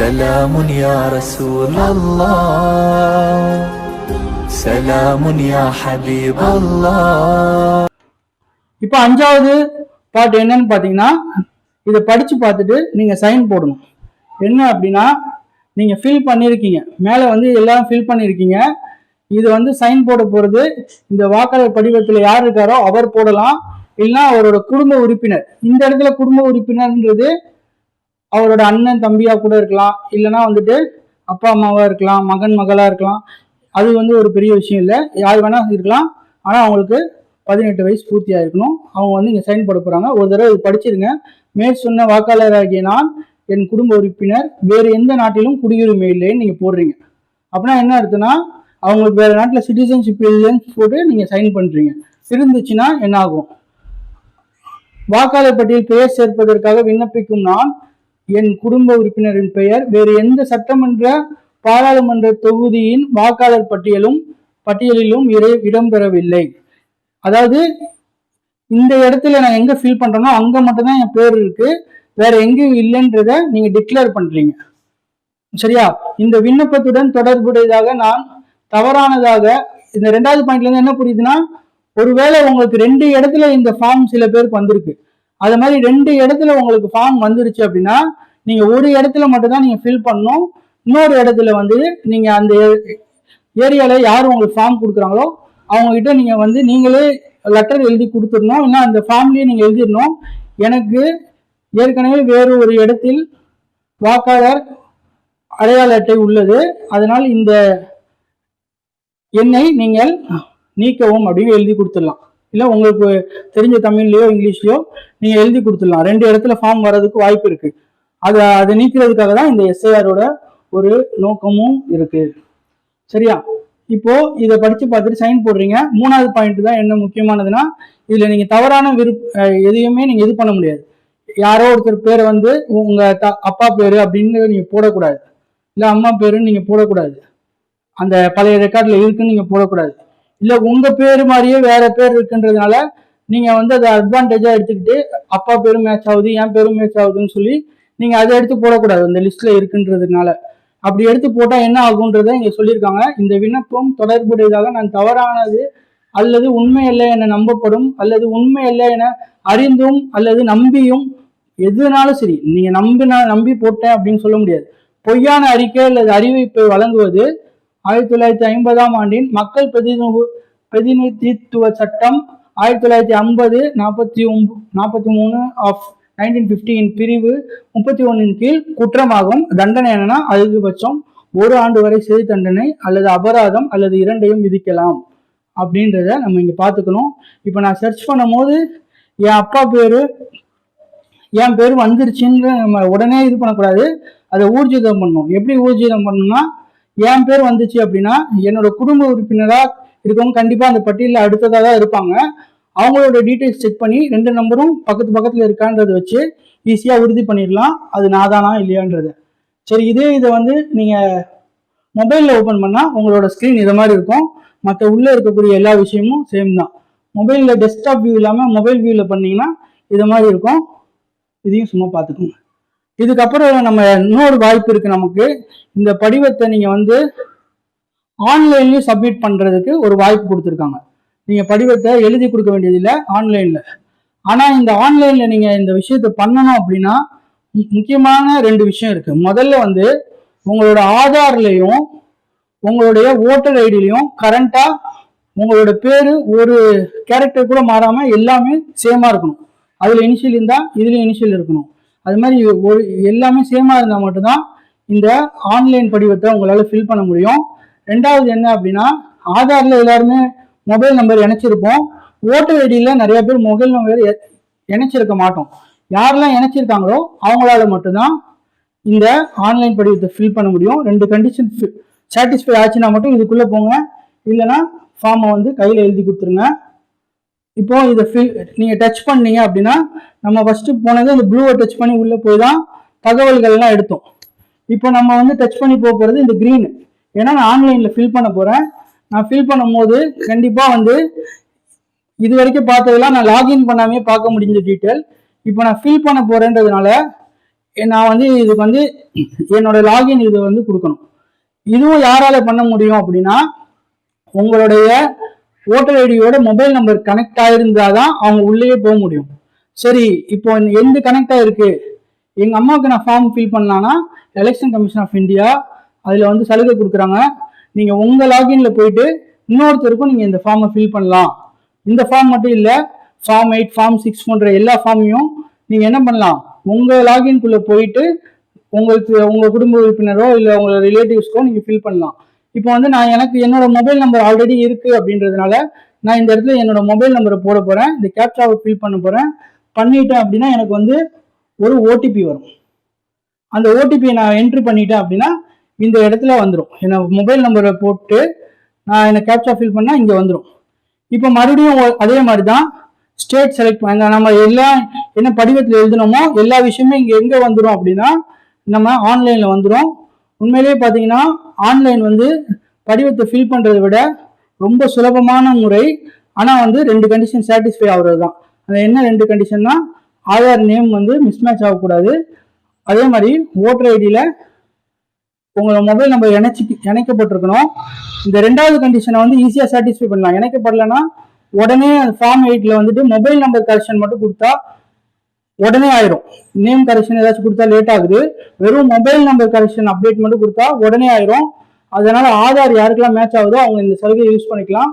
سلام يا رسول الله سلام يا حبيب الله இப்போ அஞ்சாவது பார்ட் என்னன்னு பார்த்தீங்கன்னா இதை படிச்சு பார்த்துட்டு நீங்க சைன் போடணும் என்ன அப்படின்னா நீங்க ஃபில் பண்ணியிருக்கீங்க மேலே வந்து எல்லாம் ஃபில் பண்ணியிருக்கீங்க இது வந்து சைன் போட போறது இந்த வாக்காளர் படிவத்தில் யார் இருக்காரோ அவர் போடலாம் இல்லைன்னா அவரோட குடும்ப உறுப்பினர் இந்த இடத்துல குடும்ப உறுப்பினர்ன்றது அவரோட அண்ணன் தம்பியா கூட இருக்கலாம். இல்லைன்னா வந்துட்டு அப்பா அம்மாவா இருக்கலாம் மகன் மகளா இருக்கலாம். அது வந்து ஒரு பெரிய விஷயம் இல்லை. யார் வேணா இருக்கலாம். ஆனா அவங்களுக்கு பதினெட்டு வயசு பூர்த்தியா இருக்கணும் அவங்க வந்து இங்க சைன் போட போறாங்க. ஒரு தடவை இது படிச்சிருங்க. மேற் சொன்ன வாக்காளராகிய நான் என் குடும்ப உறுப்பினர். வேறு எந்த நாட்டிலும் குடியுரிமை இல்லைன்னு நீங்க போடுறீங்க. அப்படின்னா என்ன அர்த்தம்னா அவங்களுக்கு வேற நாட்டில் சிட்டிசன்ஷிப் இல்லைன்னு போட்டு நீங்க சைன் பண்றீங்க. இருந்துச்சுன்னா என்ன ஆகும் வாக்காளர் பட்டியல் பெயர் சேர்ப்பதற்காக விண்ணப்பிக்கும் நான் என் குடும்ப உறுப்பினரின் பெயர் வேறு எந்த சட்டமன்ற பாராளுமன்ற தொகுதியின் வாக்காளர் பட்டியலும் பட்டியலிலும் இடம்பெறவில்லை. அதாவது இந்த இடத்துல நான் எங்க ஃபில் பண்றேனோ அங்க மட்டும்தான் என் பேர் இருக்கு. வேற எங்கேயும் இல்லைன்றத நீங்க டிக்ளேர் பண்றீங்க. சரியா? இந்த விண்ணப்பத்துடன் தொடர்புடையதாக நான் தவறானதாக இந்த ரெண்டாவது பாயிண்ட்ல இருந்து என்ன புரியுதுன்னா ஒருவேளை உங்களுக்கு ரெண்டு இடத்துல இந்த ஃபார்ம் சில பேருக்கு வந்திருக்கு. அது மாதிரி ரெண்டு இடத்துல உங்களுக்கு ஃபார்ம் வந்துருச்சு அப்படின்னா நீங்க ஒரு இடத்துல மட்டும்தான் நீங்க ஃபில் பண்ணணும். இன்னொரு இடத்துல வந்து நீங்க அந்த ஏரியால யார் உங்களுக்கு ஃபார்ம் கொடுக்குறாங்களோ அவங்க கிட்ட நீங்க வந்து நீங்களே லெட்டர் எழுதி கொடுத்துடணும். இல்லை அந்த ஃபார்ம்லயே நீங்க எழுதிடணும். எனக்கு ஏற்கனவே வேறு ஒரு இடத்தில் வாக்காளர் அடையாள அட்டை உள்ளது. அதனால் இந்த எண்ணை நீங்கள் நீக்கவும் அப்படின்னு எழுதி கொடுத்துடலாம். இல்லை உங்களுக்கு தெரிஞ்ச தமிழ்லையோ இங்கிலீஷ்லையோ நீங்கள் எழுதி கொடுத்துடலாம். ரெண்டு இடத்துல ஃபார்ம் வர்றதுக்கு வாய்ப்பு இருக்கு. அதை அதை நீக்கிறதுக்காக தான் இந்த எஸ்ஐஆரோட ஒரு நோக்கமும் இருக்கு. சரியா? இப்போ இதை படிச்சு பார்த்துட்டு சைன் போடுறீங்க. மூணாவது பாயிண்ட் தான் என்ன முக்கியமானதுன்னா இதுல நீங்க தவறான விருப்ப எதையுமே நீங்க இது பண்ண முடியாது. யாரோ ஒருத்தர் பேரை வந்து உங்க த- அப்பா பேரு அப்படின்னு நீங்க போடக்கூடாது. இல்லை அம்மா பேருன்னு நீங்க போடக்கூடாது. அந்த பழைய ரெக்கார்டில் இருக்குன்னு நீங்க போடக்கூடாது. இல்ல உங்க பேரு மாதிரியே வேற பேர் இருக்குன்றதுனால நீங்க வந்து அதை அட்வான்டேஜா எடுத்துக்கிட்டு அப்பா பேரும் மேட்ச் ஆகுது என் பேரும் மேட்ச் ஆகுதுன்னு சொல்லி நீங்க அதை எடுத்து போடக்கூடாது. அந்த லிஸ்ட்ல இருக்குன்றதுனால. அப்படி எடுத்து போட்டா என்ன ஆகுன்றதை இங்க சொல்லியிருக்காங்க. இந்த விண்ணப்பம் தொடர்புடையதாக நான் தவறானது அல்லது உண்மை இல்லை என நம்பப்படும் அல்லது உண்மை இல்லை என அறிந்தும் அல்லது நம்பியும் எதுனாலும் சரி நீங்க நம்பினா நம்பி போட்டேன் அப்படின்னு சொல்ல முடியாது. பொய்யான அறிக்கை அல்லது அறிவிப்பை வழங்குவது ஆயிரத்தி தொள்ளாயிரத்தி ஐம்பதாம் ஆண்டின் மக்கள் பிரதிநிதி பிரதிநிதித்துவ சட்டம் ஆயிரத்தி தொள்ளாயிரத்தி ஐம்பது நாற்பத்தி ஒன்பது நாற்பத்தி மூணு ஆஃப் நைன்டீன் பிப்டியின் பிரிவு முப்பத்தி ஒன்றின் கீழ் குற்றமாகும். தண்டனை என்னன்னா அதிகபட்சம் ஒரு ஆண்டு வரை சிறை தண்டனை அல்லது அபராதம் அல்லது இரண்டையும் விதிக்கலாம் அப்படின்றத நம்ம இங்க பார்த்துக்கணும். இப்போ நான் சர்ச் பண்ணும்போது என் அப்பா பேரு என் பேர் வந்துருச்சுன்னு நம்ம உடனே இது பண்ணக்கூடாது. அதை ஊர்ஜிதம் பண்ணணும். எப்படி ஊர்ஜிதம் பண்ணணும்னா என் பேர் வந்துச்சு அப்படின்னா என்னோட குடும்ப உறுப்பினரா இருக்கவங்க கண்டிப்பா அந்த பட்டியலில் அடுத்ததாக தான் இருப்பாங்க. அவங்களோட டீட்டெயில்ஸ் செக் பண்ணி ரெண்டு நம்பரும் பக்கத்து பக்கத்தில் இருக்கான்றதை வச்சு ஈஸியாக உறுதி பண்ணிடலாம். அது நாதானா இல்லையான்றது. சரி இதே இதை வந்து நீங்கள் மொபைலில் ஓப்பன் பண்ணால் உங்களோட ஸ்க்ரீன் இதை மாதிரி இருக்கும். மற்ற உள்ளே இருக்கக்கூடிய எல்லா விஷயமும் சேம் தான். மொபைலில் டெஸ்க்டாப் வியூ இல்லாமல் மொபைல் வியூவில் பண்ணிங்கன்னா இதை மாதிரி இருக்கும். இதையும் சும்மா பார்த்துக்கோங்க. இதுக்கப்புறம் நம்ம இன்னொரு வாய்ப்பு இருக்கு நமக்கு. இந்த படிவத்தை நீங்க வந்து ஆன்லைன்லயும் சப்மிட் பண்றதுக்கு ஒரு வாய்ப்பு கொடுத்துருக்காங்க. நீங்க படிவத்தை எழுதி கொடுக்க வேண்டியதில்லை ஆன்லைன்ல ஆனா இந்த ஆன்லைன்ல நீங்க இந்த விஷயத்த பண்ணணும் அப்படின்னா மு- முக்கியமான ரெண்டு விஷயம் இருக்கு. முதல்ல வந்து உங்களோட ஆதார்லயும் உங்களுடைய ஓட்டர் ஐடிலையும் கரண்டா உங்களோட பேரு ஒரு கேரக்டர் கூட மாறாம எல்லாமே சேமா இருக்கணும். அதுல இனிஷியல் இருந்தா இதுல இனிஷியல் இருக்கணும். அது மாதிரி ஒரு எல்லாமே சேமா இருந்தால் மட்டும்தான் இந்த ஆன்லைன் படிவத்தை உங்களால் ஃபில் பண்ண முடியும். ரெண்டாவது என்ன அப்படின்னா ஆதாரில் எல்லாருமே மொபைல் நம்பர் இணைச்சிருப்போம். ஓட்டர் ஐடியில் நிறைய பேர் மொபைல் நம்பர் இணைச்சிருக்க மாட்டோம். யாரெல்லாம் இணைச்சிருக்காங்களோ அவங்களால மட்டும்தான் இந்த ஆன்லைன் படிவத்தை ஃபில் பண்ண முடியும். ரெண்டு கண்டிஷன் சாட்டிஸ்ஃபை ஆச்சுன்னா மட்டும் இதுக்குள்ளே போங்க. இல்லைன்னா ஃபார்மை வந்து கையில் எழுதி கொடுத்துருங்க. இப்போ இதை ஃபில் நீங்கள் டச் பண்ணீங்க அப்படின்னா நம்ம ஃபஸ்ட்டு போனது இந்த ப்ளூவை டச் பண்ணி உள்ளே போய் தான் தகவல்கள் எல்லாம் எடுத்தோம். இப்போ நம்ம வந்து டச் பண்ணி போக போகிறது இந்த க்ரீனு ஏன்னா நான் ஆன்லைனில் ஃபில் பண்ண போகிறேன் நான் ஃபில் பண்ணும்போது கண்டிப்பாக வந்து இது வரைக்கும் பார்த்ததெல்லாம் நான் லாகின் பண்ணாமே பார்க்க முடிஞ்ச டீட்டெயில் இப்போ நான் ஃபில் பண்ண போகிறேன்றதுனால நான் வந்து இதுக்கு வந்து என்னோட லாகின் இது வந்து கொடுக்கணும். இதுவும் யாரால பண்ண முடியும் அப்படின்னா உங்களுடைய ஓட்டர் ஐடியோட மொபைல் நம்பர் கனெக்ட் ஆயிருந்தாதான் அவங்க உள்ளேயே போக முடியும். சரி இப்போ எந்த கனெக்ட் ஆயிருக்கு? எங்க அம்மாவுக்கு நான் ஃபார்ம் ஃபில் பண்ணலான்னா எலெக்ஷன் கமிஷன் ஆஃப் இந்தியா அதுல வந்து சலுகை கொடுக்குறாங்க. நீங்க உங்க லாகின்ல போயிட்டு இன்னொருத்தருக்கும் நீங்க இந்த ஃபார்மை ஃபில் பண்ணலாம். இந்த ஃபார்ம் மட்டும் இல்ல ஃபார்ம் எயிட் ஃபார்ம் சிக்ஸ் போன்ற எல்லா ஃபார்மையும் நீங்க என்ன பண்ணலாம்? உங்க லாகின்குள்ளே போயிட்டு உங்களுக்கு உங்க குடும்ப உறுப்பினரோ இல்ல உங்க ரிலேட்டிவ்ஸ்க்கோ நீங்க ஃபில் பண்ணலாம். இப்போ வந்து நான் எனக்கு என்னோட மொபைல் நம்பர் ஆல்ரெடி இருக்கு அப்படின்றதுனால நான் இந்த இடத்துல என்னோட மொபைல் நம்பரை போட போறேன். இந்த கேப்சாவை ஃபில் பண்ண போறேன். பண்ணிட்டேன் அப்படின்னா எனக்கு வந்து ஒரு ஓடிபி வரும். அந்த ஓடிபியை நான் என்ட்ரு பண்ணிட்டேன் அப்படின்னா இந்த இடத்துல வந்துடும் என்னோட மொபைல் நம்பரை போட்டு நான் என்னை கேப்சா ஃபில் பண்ணால் இங்கே வந்துடும் இப்போ மறுபடியும் அதே மாதிரி தான் ஸ்டேட் செலக்ட் பண்ண நம்ம எல்லா என்ன படிவத்தில் எழுதினோமோ எல்லா விஷயமும் இங்கே எங்கே வந்துடும் அப்படின்னா நம்ம ஆன்லைனில் வந்துடும் உண்மையிலேயே பார்த்தீங்கன்னா ஆன்லைன் வந்து படிவத்தை ஃபில் பண்ணுறதை விட ரொம்ப சுலபமான முறை. ஆனால் வந்து ரெண்டு கண்டிஷன் சாட்டிஸ்ஃபை ஆகுறது தான் அது என்ன ரெண்டு கண்டிஷன்னா ஆதார் நேம் வந்து மிஸ்மேட்ச் ஆகக்கூடாது. அதே மாதிரி ஓட்டர் ஐடியில் உங்களோட மொபைல் நம்பர் இணைச்சி இணைக்கப்பட்டிருக்கணும். இந்த ரெண்டாவது கண்டிஷனை வந்து ஈஸியாக சாட்டிஸ்ஃபை பண்ணலாம். இணைக்கப்படலைன்னா உடனே ஃபார்ம் எயிட்டில் வந்துட்டு மொபைல் நம்பர் கரெக்ஷன் மட்டும் கொடுத்தா உடனே ஆயிரும். நேம் கரெக்ஷன் ஏதாச்சும் கொடுத்தா லேட் ஆகுது. வெறும் மொபைல் நம்பர் கரெக்ஷன் அப்டேட் மட்டும் கொடுத்தா உடனே ஆயிரும். அதனால ஆதார் யாருக்கெல்லாம் மேட்ச் ஆகுதோ அவங்க இந்த சலுகை யூஸ் பண்ணிக்கலாம்.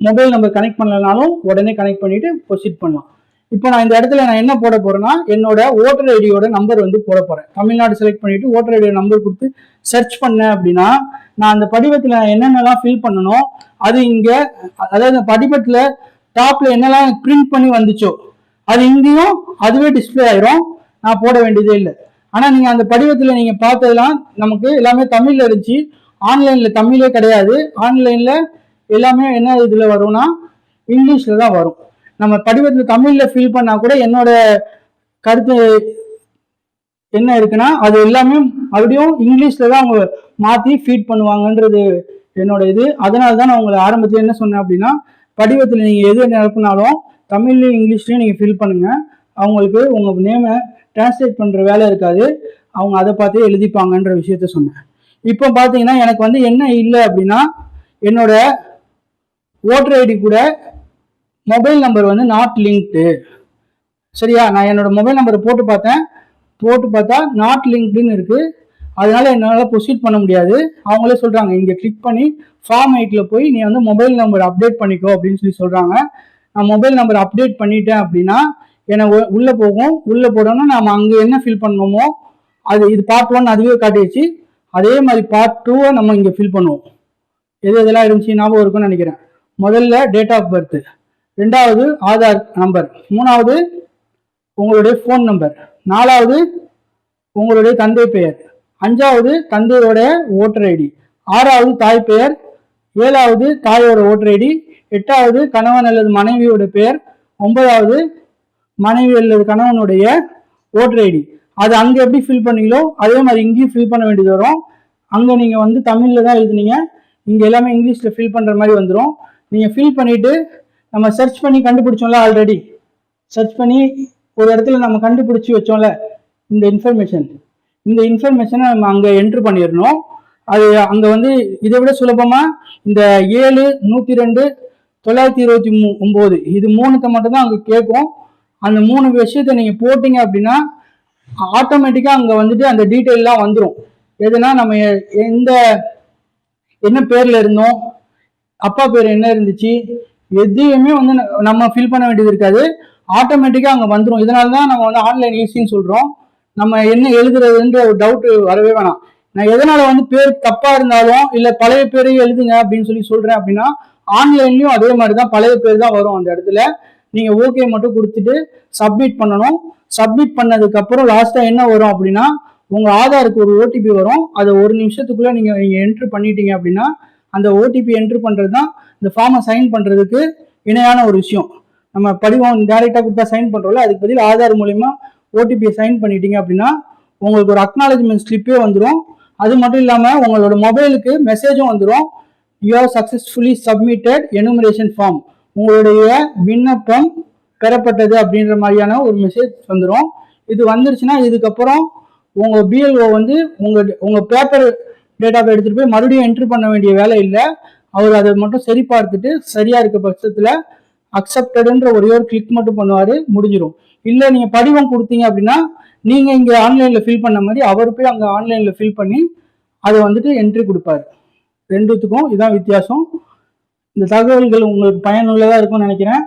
மொபைல் நம்பர் கனெக்ட் பண்ணலனாலும் உடனே கனெக்ட் பண்ணிட்டு ப்ரொசீட் பண்ணலாம். இப்போ நான் இந்த இடத்துல நான் என்ன போட போறேன்னா என்னோட ஓட்டர் ஐடியோட நம்பர் வந்து போட போறேன். தமிழ்நாடு செலக்ட் பண்ணிட்டு ஓட்டர் ஐடியோட நம்பர் கொடுத்து சர்ச் பண்ணேன் அப்படின்னா நான் அந்த படிவத்தில் என்னென்னலாம் ஃபில் பண்ணணும் அது இங்கே அதாவது அந்த படிவத்துல டாப்ல என்னெல்லாம் பிரிண்ட் பண்ணி வந்துச்சோ அது இங்கேயும் அதுவே டிஸ்ப்ளே ஆயிரும். நான் போட வேண்டியதே இல்லை. ஆனால் நீங்கள் அந்த படிவத்தில் நீங்கள் பார்த்ததெல்லாம் நமக்கு எல்லாமே தமிழில் இருந்துச்சு. ஆன்லைனில் தமிழே கிடையாது. ஆன்லைனில் எல்லாமே என்ன இதில் வரும்னா இங்கிலீஷில் தான் வரும். நம்ம படிவத்தில் தமிழில் ஃபில் பண்ணால் கூட என்னோட கருத்து என்ன இருக்குன்னா அது எல்லாமே மறுபடியும் இங்கிலீஷில் தான் அவங்க மாற்றி ஃபீட் பண்ணுவாங்கன்றது என்னோட இது. அதனால தான் நான் உங்களை ஆரம்பத்தில் என்ன சொன்னேன் அப்படின்னா படிவத்தில் நீங்கள் எது நிரப்புனாலும் தமிழ்லையும் இங்கிலீஷ்லையும் நீங்கள் ஃபில் பண்ணுங்கள் அவங்களுக்கு உங்கள் நேமை டிரான்ஸ்லேட் பண்ணுற வேலை இருக்காது. அவங்க அதை பார்த்தே எழுதிப்பாங்கன்ற விஷயத்த சொன்னேன். இப்போ பார்த்தீங்கன்னா எனக்கு வந்து என்ன இல்லை அப்படின்னா என்னோட ஓட்டர் ஐடி கூட மொபைல் நம்பர் வந்து நாட் லிங்க்டு சரியா? நான் என்னோட மொபைல் நம்பரை போட்டு பார்த்தேன். போட்டு பார்த்தா நாட் லிங்க்டுன்னு இருக்குது அதனால என்னால் ப்ரொசீட் பண்ண முடியாது. அவங்களே சொல்கிறாங்க இங்கே கிளிக் பண்ணி ஃபார்ம் எயிட்டில் போய் நீ வந்து மொபைல் நம்பர் அப்டேட் பண்ணிக்கோ அப்படின்னு சொல்லி சொல்கிறாங்க நான் மொபைல் நம்பர் அப்டேட் பண்ணிட்டேன் அப்படின்னா என்னை உள்ளே போகும். உள்ளே போடணும் நாம் அங்கே என்ன ஃபில் பண்ணணுமோ அது இது பார்ட் ஒன் அதுவே காட்டிடுச்சு. அதே மாதிரி பார்ட் டூவை நம்ம இங்கே ஃபில் பண்ணுவோம். எது எதெல்லாம் இருந்துச்சு ஞாபகம் இருக்கும்னு நினைக்கிறேன். முதல்ல டேட் ஆஃப் பர்த் ரெண்டாவது ஆதார் நம்பர் மூணாவது உங்களுடைய ஃபோன் நம்பர் நாலாவது உங்களுடைய தந்தை பெயர் அஞ்சாவது தந்தையோட ஓட்டர் ஐடி ஆறாவது தாய் பெயர் ஏழாவது தாயோட ஓட்டர் ஐடி எட்டாவது கணவன் அல்லது மனைவியோட பெயர். ஒன்பதாவது மனைவி அல்லது கணவனுடைய ஓட்டர் ஐடி அது அங்க எப்படி ஃபில் பண்ணீங்களோ அதே மாதிரி இங்கேயும் ஃபில் பண்ண வேண்டியது வரும். அங்க நீங்க வந்து தமிழ்ல தான் எழுதுனீங்க. இங்க எல்லாமே இங்கிலீஷ்ல ஃபில் பண்ற மாதிரி வந்துடும் நீங்க ஃபில் பண்ணிட்டு நம்ம சர்ச் பண்ணி கண்டுபிடிச்சோம்ல ஆல்ரெடி சர்ச் பண்ணி ஒரு இடத்துல நம்ம கண்டுபிடிச்சி வச்சோம்ல இந்த இன்ஃபர்மேஷன் இந்த இன்ஃபர்மேஷனை நம்ம அங்கே என்ட்ரு பண்ணிடணும். அது அங்கே வந்து இதை விட சுலபமாக இந்த ஏழு நூற்றி ரெண்டு தொள்ளாயிரத்தி இருபத்தி மூ ஒன்பது இது மூணுத்தை மட்டும் தான் அங்க கேட்கும் அந்த மூணு விஷயத்த நீங்க போட்டீங்க அப்படின்னா ஆட்டோமேட்டிக்கா அங்க வந்துட்டு அந்த டீட்டெயிலாம் வந்துடும் எதுனா நம்ம எந்த என்ன பேர்ல இருந்தோம் அப்பா பேர் என்ன இருந்துச்சு எதையுமே வந்து ந- நம்ம ஃபில் பண்ண வேண்டியது இருக்காது. ஆட்டோமேட்டிக்கா அங்க வந்துடும் இதனால தான் நம்ம வந்து ஆன்லைன் ஈஸின்னு சொல்றோம். நம்ம என்ன எழுதுறதுன்ற ஒரு டவுட் வரவே வேணாம். நான் எதனால வந்து பேர் தப்பா இருந்தாலும் இல்ல பழைய பேரையும் எழுதுங்க அப்படின்னு சொல்லி சொல்றேன் அப்படின்னா ஆன்லைன்லயும் அதே மாதிரி தான் பழைய பேர் தான் வரும் அந்த இடத்துல. நீங்க ஓகே மட்டும் கொடுத்துட்டு சப்மிட் பண்ணணும். சப்மிட் பண்ணதுக்கு அப்புறம் லாஸ்டா என்ன வரும் அப்படின்னா உங்க ஆதாருக்கு ஒரு ஓடிபி வரும். அதை ஒரு நிமிஷத்துக்குள்ள நீங்க நீங்க என்ட்ரு பண்ணிட்டீங்க அப்படின்னா அந்த ஓடிபி என்ட்ரு பண்றது தான் இந்த ஃபார்மை சைன் பண்றதுக்கு இணையான ஒரு விஷயம். நம்ம படிவம் டைரக்டா கொடுத்தா சைன் பண்றோம்ல அதுக்கு பதில் ஆதார் மூலியமா ஓடிபியை சைன் பண்ணிட்டீங்க அப்படின்னா உங்களுக்கு ஒரு அக்னாலஜ்மெண்ட் ஸ்லிப்பே வந்துடும் அது மட்டும் இல்லாமல் உங்களோட மொபைலுக்கு மெசேஜும் வந்துடும் you are successfully submitted enumeration form உங்களுடைய விண்ணப்பம் பெறப்பட்டது அப்படின்ற மாதிரியான ஒரு மெசேஜ் வந்துடும் இது வந்துருச்சுன்னா இதுக்கப்புறம் உங்கள் பிஎல்ஓ வந்து உங்கள் உங்கள் பேப்பர் டேட்டாவை எடுத்துகிட்டு போய் மறுபடியும் என்ட்ரி பண்ண வேண்டிய வேலை இல்லை. அவர் அதை மட்டும் சரி பார்த்துட்டு சரியாக இருக்க பட்சத்தில் அக்செப்டடுன்ற ஒரே ஒரு கிளிக் மட்டும் பண்ணுவார் முடிஞ்சிடும் இல்லை நீங்கள் படிவம் கொடுத்தீங்க அப்படின்னா நீங்கள் இங்கே ஆன்லைனில் ஃபில் பண்ண மாதிரி அவர் போய் அங்கே ஆன்லைனில் ஃபில் பண்ணி அதை வந்துட்டு என்ட்ரி கொடுப்பாரு. ரெண்டுத்துக்கும் இதான் வித்தியாசம். இந்த தகவல்கள் உங்களுக்கு பயனுள்ளதா இருக்கும்னு நினைக்கிறேன்.